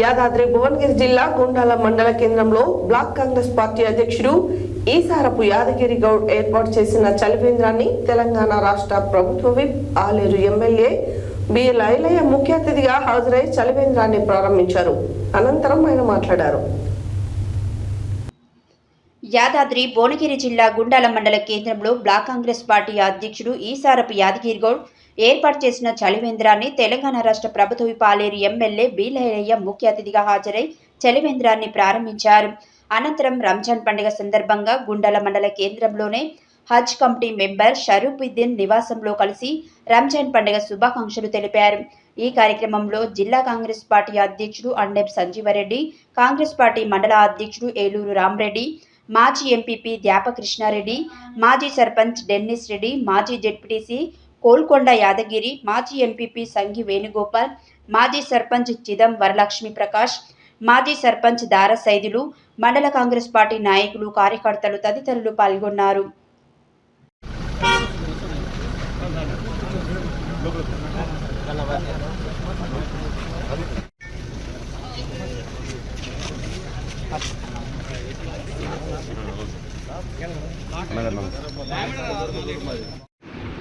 యాదాద్రి భువనగిరి జిల్లా గుండాల మండల కేంద్రంలో బ్లాక్ కాంగ్రెస్ పార్టీ అధ్యక్షుడు ఈసారపు యాదగిరి గౌడ్ ఏర్పాటు చేసిన చలివేంద్రాన్ని తెలంగాణ రాష్ట్ర ప్రభుత్వ whip Aler MLA B Lailaiah ముఖ్య అతిథిగా హాజరై చలివేంద్రాన్ని ప్రారంభించారు. అనంతరం ఆయన మాట్లాడారు. యాదాద్రి భువనగిరి జిల్లా గుండాల మండల కేంద్రంలో బ్లాక్ కాంగ్రెస్ పార్టీ అధ్యక్షుడు ఈసారపు యాదగిరి గౌడ్ ఏర్పాటు చేసిన చలివేంద్రాన్ని తెలంగాణ రాష్ట్ర ప్రభుత్వ పాలేరు ఎమ్మెల్యే బీలయ్య ముఖ్య అతిథిగా హాజరై చలివేంద్రాన్ని ప్రారంభించారు. అనంతరం రంజాన్ పండుగ సందర్భంగా గుండాల మండల కేంద్రంలోనే హజ్ కమిటీ మెంబర్ షరూఫుద్దీన్ నివాసంలో కలిసి రంజాన్ పండుగ శుభాకాంక్షలు తెలిపారు. ఈ కార్యక్రమంలో జిల్లా కాంగ్రెస్ పార్టీ అధ్యక్షుడు అండెం సంజీవరెడ్డి కాంగ్రెస్ పార్టీ మండల అధ్యక్షుడు ఏలూరు రామరెడ్డి మాజీ ఎంపీపీ ద్యాపకృష్ణారెడ్డి మాజీ సర్పంచ్ డెన్నిస్ రెడ్డి మాజీ జెడ్పీటీసీ కోల్కొండ యాదగిరి మాజీ ఎంపీపీ సంఘి వేణుగోపాల్ మాజీ సర్పంచ్ చిదం వరలక్ష్మి ప్రకాష్ మాజీ సర్పంచ్ దార సైదులు మండల కాంగ్రెస్ పార్టీ నాయకులు కార్యకర్తలు తదితరులు పాల్గొన్నారు.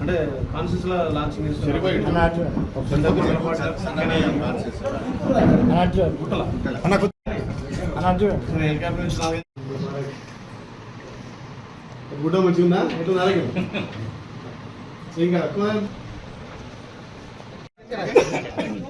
అంటే కాన్షియస్లో లాంచింగ్ గుడ్డ మంచిగా ఉందా ఇంకా